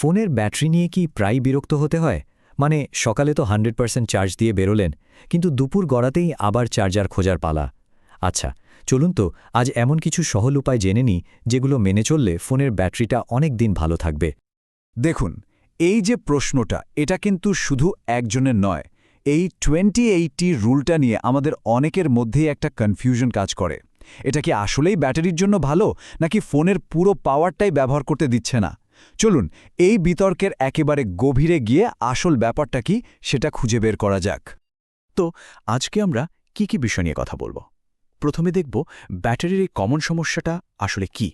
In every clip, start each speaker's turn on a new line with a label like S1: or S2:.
S1: ফোনের ব্যাটারি নিয়ে কি প্রায় বিরক্ত হতে হয়? মানে সকালে তো হান্ড্রেড পার্সেন্ট চার্জ দিয়ে বেরোলেন, কিন্তু দুপুর গড়াতেই আবার চার্জার খোঁজার পালা। আচ্ছা চলুন তো, আজ এমন কিছু সহল উপায় জেনে নিই, যেগুলো মেনে চললে ফোনের ব্যাটারিটা অনেক দিন ভালো থাকবে।
S2: দেখুন, এই যে প্রশ্নটা, এটা কিন্তু শুধু একজনের নয়, এই টোয়েন্টি এইটটি রুলটা নিয়ে আমাদের অনেকের মধ্যেই একটা কনফিউশন কাজ করে। এটা কি আসলেই ব্যাটারির জন্য ভালো, নাকি ফোনের পুরো পাওয়ারটাই ব্যবহার করতে দিচ্ছে না? চলুন, এই বিতর্কের একেবারে গভীরে গিয়ে আসল ব্যাপারটা কি সেটা খুঁজে বের করা যাক।
S3: তো, আজকে আমরা কি কি বিষয় নিয়ে কথা বলব? প্রথমে দেখব ব্যাটারির এই কমন সমস্যাটা আসলে কি।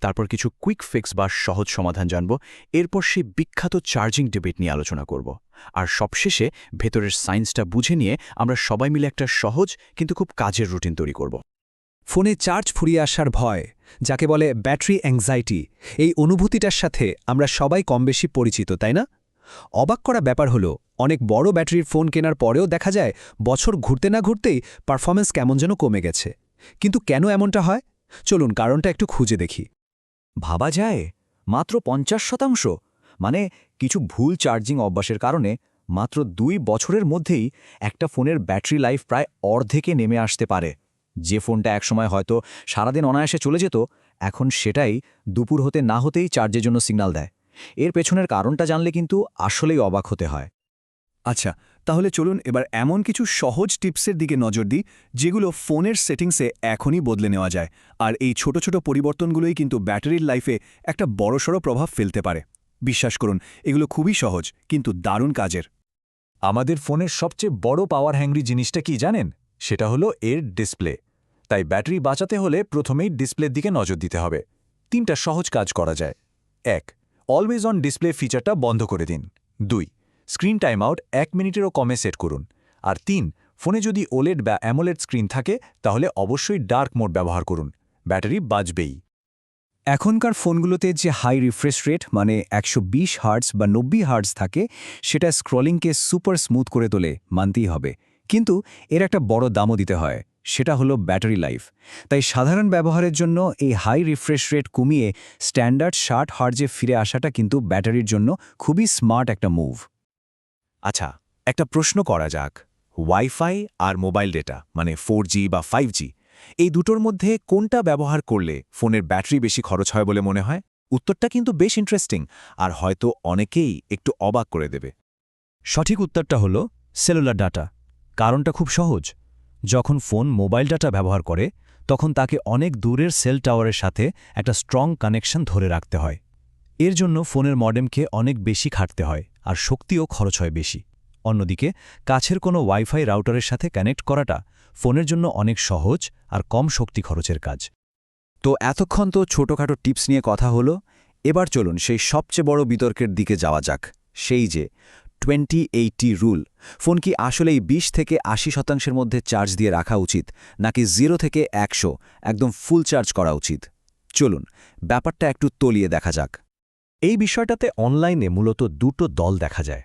S3: তারপর কিছু কুইক ফিক্স বা সহজ সমাধান জানব। এরপর সেই বিখ্যাত চার্জিং ডিবেট নিয়ে আলোচনা করব। আর সবশেষে ভেতরের সায়েন্সটা বুঝে নিয়ে আমরা সবাই মিলে একটা সহজ কিন্তু খুব কাজের রুটিন তৈরি করব।
S4: ফোনে চার্জ ফুরিয়ে আসার ভয়, যাকে বলে ব্যাটারি অ্যাংজাইটি। এই অনুভূতিটার সাথে আমরা সবাই কম বেশি পরিচিত, তাই না? অবাক করা ব্যাপার হলো, অনেক বড় ব্যাটারির ফোন কেনার পরেও দেখা যায়, বছর ঘুরতে না ঘুরতেই পারফরমেন্স কেমন যেন কমে গেছে। কিন্তু কেন এমনটা হয়? চলুন কারণটা একটু খুঁজে দেখি।
S5: ভাবা যায়, মাত্র পঞ্চাশ শতাংশ মানে কিছু ভুল চার্জিং অভ্যাসের কারণে মাত্র দুই বছরের মধ্যেই একটা ফোনের ব্যাটারি লাইফ প্রায় অর্ধেকে নেমে আসতে পারে। যে ফোনটা একসময় হয়তো সারাদিন অনায়াসে চলে যেত এখন সেটাই দুপুর হতে না হতেই চার্জের জন্য সিগন্যাল দেয়। এর পেছনের কারণটা জানলে কিন্তু আসলেই অবাক হতে হয়।
S4: আচ্ছা তাহলে চলুন এবার এমন কিছু সহজ টিপসের দিকে নজর দিই যেগুলো ফোনের সেটিংসে এখনই বদলে নেওয়া যায়। আর এই ছোট ছোট পরিবর্তনগুলোই কিন্তু ব্যাটারির লাইফে একটা বড়সড় প্রভাব ফেলতে পারে। বিশ্বাস করুন এগুলো খুবই সহজ কিন্তু দারুণ কাজের।
S2: আমাদের ফোনের সবচেয়ে বড় পাওয়ার হ্যাংরি জিনিসটা কি জানেন? সেটা হলো এর ডিসপ্লে। তাই ব্যাটারি বাঁচাতে হলে প্রথমেই ডিসপ্লের দিকে নজর দিতে হবে। তিনটা সহজ কাজ করা যায়। এক অলওয়েজ অন ডিসপ্লে ফিচারটা বন্ধ করে দিন। দুই স্ক্রিন টাইম আউট এক মিনিটেরও কমে সেট করুন। আর তিন, ফোনে যদি ওলেড বা অ্যামোলেড স্ক্রিন থাকে, তাহলে অবশ্যই ডার্ক মোড ব্যবহার করুন। ব্যাটারি বাজবেই।
S4: এখনকার ফোনগুলোতে যে হাই রিফ্রেশ রেট মানে একশো বিশ বা নব্বই হার্টস থাকে, সেটা স্ক্রলিংকে সুপার স্মুথ করে তোলে, মানতেই হবে। কিন্তু এর একটা বড় দামও দিতে হয়। সেটা হলো ব্যাটারি লাইফ। তাই সাধারণ ব্যবহারের জন্য এই হাই রিফ্রেশ রেট কমিয়ে স্ট্যান্ডার্ড ষাট হার্জে ফিরে আসাটা কিন্তু ব্যাটারির জন্য খুবই স্মার্ট একটা মুভ।
S3: আচ্ছা একটা প্রশ্ন করা যাক। ওয়াইফাই আর মোবাইল ডেটা মানে ফোর বা ফাইভ এই দুটোর মধ্যে কোনটা ব্যবহার করলে ফোনের ব্যাটারি বেশি খরচ হয় বলে মনে হয়? উত্তরটা কিন্তু বেশ ইন্টারেস্টিং আর হয়তো অনেকেই একটু অবাক করে দেবে।
S1: সঠিক উত্তরটা হল সেলুলার ডাটা। কারণটা খুব সহজ। যখন ফোন মোবাইল ডাটা ব্যবহার করে, তখন তাকে অনেক দূরের সেল টাওয়ারের সাথে একটা স্ট্রং কানেকশন ধরে রাখতে হয়। এর জন্য ফোনের মডেমকে অনেক বেশি খাটতে হয় আর শক্তিও খরচ হয় বেশি। অন্যদিকে, কাছের কোনো ওয়াইফাই রাউটারের সাথে কানেক্ট করাটা ফোনের জন্য অনেক সহজ আর কম শক্তি খরচের কাজ।
S5: তো এতক্ষণ তো ছোটখাটো টিপস নিয়ে কথা হলো, এবার চলুন সেই সবচেয়ে বড় বিতর্কের দিকে যাওয়া যাক, সেই যে টোয়েন্টি এইটি রুল ফোন কি আসলেই ২০ থেকে আশি শতাংশের মধ্যে চার্জ দিয়ে রাখা উচিত, নাকি জিরো থেকে একশো, একদম ফুল চার্জ করা উচিত? চলুন, ব্যাপারটা একটু তলিয়ে দেখা যাক।
S1: এই বিষয়টাতে অনলাইনে মূলত দুটো দল দেখা যায়।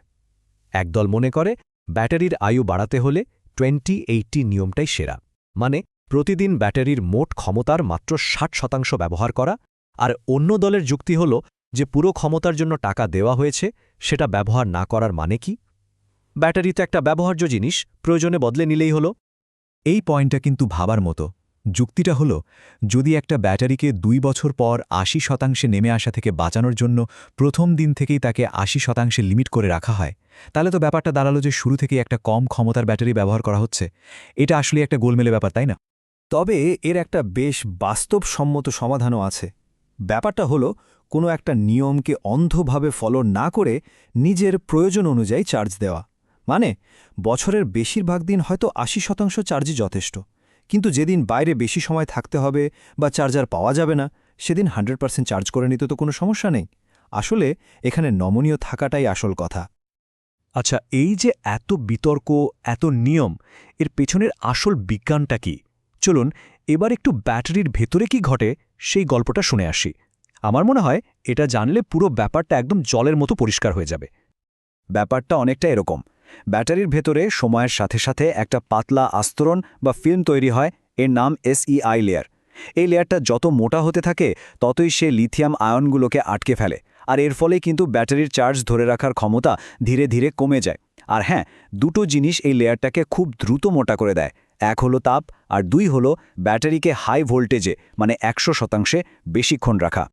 S1: একদল মনে করে, ব্যাটারির আয়ু বাড়াতে হলে টোয়েন্টি এইটটি নিয়মটাই সেরা। মানে প্রতিদিন ব্যাটারির মোট ক্ষমতার মাত্র ষাট শতাংশ ব্যবহার করা, আর অন্য দলের যুক্তি হল যে পুরো ক্ষমতার জন্য টাকা দেওয়া হয়েছে, সেটা ব্যবহার না করার মানে কি? ব্যাটারি তো একটা ব্যবহার্য জিনিস, প্রয়োজনে বদলে নিলেই হলো।
S4: এই পয়েন্টটা কিন্তু ভাবার মতো। যুক্তিটা হলো, যদি একটা ব্যাটারিকে দুই বছর পর আশি শতাংশে নেমে আসা থেকে বাঁচানোর জন্য প্রথম দিন থেকেই তাকে আশি শতাংশে লিমিট করে রাখা হয়, তাহলে তো ব্যাপারটা দাঁড়াল যে শুরু থেকেই একটা কম ক্ষমতার ব্যাটারি ব্যবহার করা হচ্ছে। এটা আসলে একটা গোলমেলে ব্যাপার, তাই না? তবে এর একটা বেশ বাস্তবসম্মত সমাধানও আছে। ব্যাপারটা হলো, কোনো একটা নিয়মকে অন্ধভাবে ফলো না করে নিজের প্রয়োজন অনুযায়ী চার্জ দেওয়া। মানে বছরের বেশিরভাগ দিন হয়তো আশি শতাংশ চার্জই যথেষ্ট। কিন্তু যেদিন বাইরে বেশি সময় থাকতে হবে বা চার্জার পাওয়া যাবে না, সেদিন হান্ড্রেড পার্সেন্ট চার্জ করে নিতে তো কোনো সমস্যা নেই। আসলে, এখানে নমনীয় থাকাটাই আসল কথা।
S3: আচ্ছা এই যে এত বিতর্ক, এত নিয়ম, এর পেছনের আসল বিজ্ঞানটা কি? চলুন, এবার একটু ব্যাটারির ভেতরে কি ঘটে সেই গল্পটা শুনে আসি। আমার মনে হয় এটা জানলে পুরো ব্যাপারটা একদম জলের মতো পরিষ্কার হয়ে যাবে।
S5: ব্যাপারটা অনেকটা এরকম। ব্যাটারির ভেতরে সময়ের সাথে সাথে একটা পাতলা আস্তরণ বা ফিল্ম তৈরি হয়, এর নাম এসইআই লেয়ার। এই লেয়ারটা যত মোটা হতে থাকে, ততই সে লিথিয়াম আয়নগুলোকে আটকে ফেলে, আর এর ফলে কিন্তু ব্যাটারির চার্জ ধরে রাখার ক্ষমতা ধীরে ধীরে কমে যায়। আর হ্যাঁ দুটো জিনিস এই লেয়ারটাকে খুব দ্রুত মোটা করে দেয় এক হলো তাপ আর দুই হলো ব্যাটারিকে হাই ভোল্টেজে মানে একশো শতাংশে বেশিক্ষণ রাখা।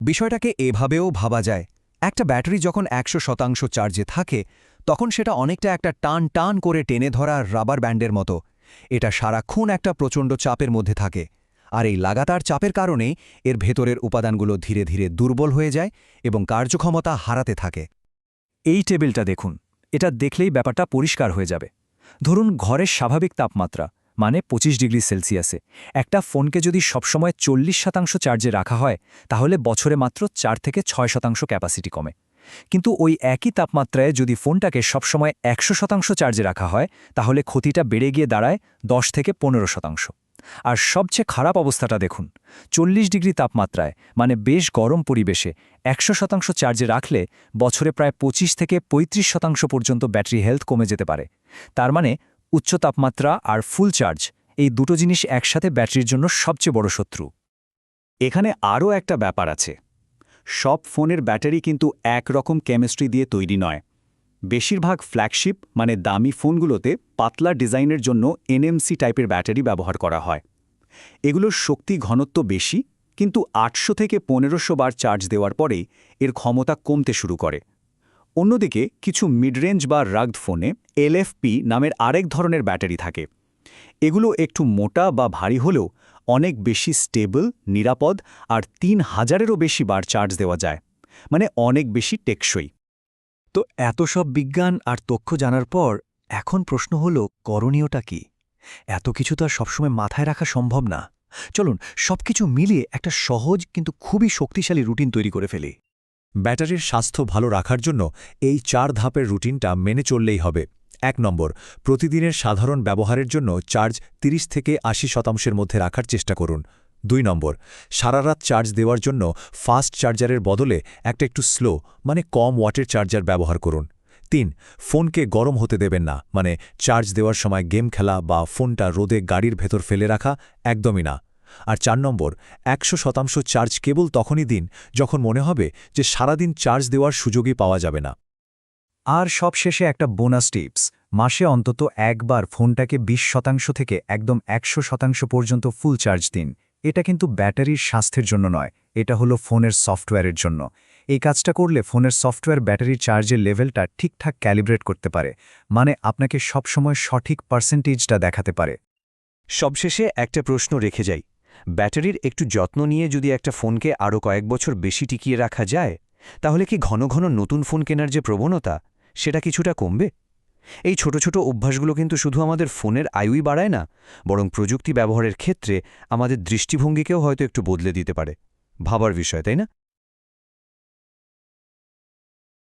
S6: বিষয়টাকে এভাবেও ভাবা যায়। একটা ব্যাটারি যখন একশো শতাংশ চার্জে থাকে, তখন সেটা অনেকটা একটা টান টান করে টেনে ধরা রাবার ব্যান্ডের মতো। এটা সারাক্ষণ একটা প্রচণ্ড চাপের মধ্যে থাকে। আর এই লাগাতার চাপের কারণেই এর ভেতরের উপাদানগুলো ধীরে ধীরে দুর্বল হয়ে যায় এবং কার্যক্ষমতা হারাতে থাকে।
S5: এই টেবিলটা দেখুন। এটা দেখলেই ব্যাপারটা পরিষ্কার হয়ে যাবে। ধরুন ঘরের স্বাভাবিক তাপমাত্রা মানে ২৫ ডিগ্রি সেলসিয়াসে। একটা ফোনকে যদি সবসময় চল্লিশ শতাংশ চার্জে রাখা হয়, তাহলে বছরে মাত্র চার থেকে ছয় শতাংশ ক্যাপাসিটি কমে। কিন্তু ওই একই তাপমাত্রায় যদি ফোনটাকে সবসময় একশো শতাংশ চার্জে রাখা হয়, তাহলে ক্ষতিটা বেড়ে গিয়ে দাঁড়ায় দশ থেকে পনেরো শতাংশ। আর সবচেয়ে খারাপ অবস্থাটা দেখুন, চল্লিশ ডিগ্রি তাপমাত্রায় মানে বেশ গরম পরিবেশে, একশো শতাংশ চার্জে রাখলে বছরে প্রায় ২৫ থেকে ৩৫ শতাংশ পর্যন্ত ব্যাটারি হেলথ কমে যেতে পারে। তার মানে উচ্চ তাপমাত্রা আর ফুল চার্জ এই দুটো জিনিস একসাথে ব্যাটারির জন্য সবচেয়ে বড় শত্রু। এখানে আরও একটা ব্যাপার আছে। সব ফোনের ব্যাটারি কিন্তু একরকম কেমিস্ট্রি দিয়ে তৈরি নয়। বেশিরভাগ ফ্ল্যাগশিপ মানে দামি ফোনগুলোতে পাতলা ডিজাইনের জন্য এনএমসি টাইপের ব্যাটারি ব্যবহার করা হয়। এগুলোর শক্তি ঘনত্ব বেশি, কিন্তু আটশো থেকে পনেরোশো বার চার্জ দেওয়ার পরেই এর ক্ষমতা কমতে শুরু করে। অন্যদিকে কিছু মিডরেঞ্জ বা রাগড ফোনে এলএফপি নামের আরেক ধরনের ব্যাটারি থাকে। এগুলো একটু মোটা বা ভারী হলেও অনেক বেশি স্টেবল নিরাপদ আর তিন হাজারেরও বেশি বার চার্জ দেওয়া যায়। মানে অনেক বেশি টেকসই।
S6: তো এত সব বিজ্ঞান আর তথ্য জানার পর এখন প্রশ্ন হল, করণীয়টা কি? এত কিছু তো আর সবসময় মাথায় রাখা সম্ভব না। চলুন, সবকিছু মিলিয়ে একটা সহজ কিন্তু খুবই শক্তিশালী রুটিন তৈরি করে ফেলি।
S1: ব্যাটারির স্বাস্থ্য ভালো রাখার জন্য এই চার ধাপের রুটিনটা মেনে চললেই হবে। এক নম্বর, প্রতিদিনের সাধারণ ব্যবহারের জন্য চার্জ ৩০ থেকে আশি শতাংশের মধ্যে রাখার চেষ্টা করুন। দুই নম্বর সারারাত চার্জ দেওয়ার জন্য ফাস্ট চার্জারের বদলে একটা একটু স্লো মানে কম ওয়াটের চার্জার ব্যবহার করুন। তিন, ফোনকে গরম হতে দেবেন না মানে চার্জ দেওয়ার সময় গেম খেলা বা ফোনটা রোদে গাড়ির ভেতর ফেলে রাখা একদমই না। আর চার নম্বর, একশো শতাংশ চার্জ কেবল তখনই দিন যখন মনে হবে যে সারাদিন চার্জ দেওয়ার সুযোগই পাওয়া যাবে না।
S4: আর সবশেষে একটা বোনাস টিপস, মাসে অন্তত একবার ফোনটাকে ২০ শতাংশ থেকে একদম একশো শতাংশ পর্যন্ত ফুল চার্জ দিন। এটা কিন্তু ব্যাটারির স্বাস্থ্যের জন্য নয়, এটা হলো ফোনের সফটওয়্যারের জন্য। এই কাজটা করলে ফোনের সফটওয়্যার ব্যাটারির চার্জের লেভেলটা ঠিকঠাক ক্যালিব্রেট করতে পারে মানে আপনাকে সবসময় সঠিক পার্সেন্টেজটা দেখাতে পারে।
S6: সবশেষে একটা প্রশ্ন রেখে যাই, ব্যাটারির একটু যত্ন নিয়ে যদি একটা ফোনকে আরও কয়েক বছর বেশি টিকিয়ে রাখা যায়, তাহলে কি ঘন ঘন নতুন ফোন কেনার যে প্রবণতা, সেটা কিছুটা কমবে? এই ছোট ছোট অভ্যাসগুলো কিন্তু শুধু আমাদের ফোনের আয়ুই বাড়ায় না, বরং প্রযুক্তি ব্যবহারের ক্ষেত্রে আমাদের দৃষ্টিভঙ্গিকেও হয়তো একটু বদলে দিতে পারে। ভাবার বিষয়, তাই না?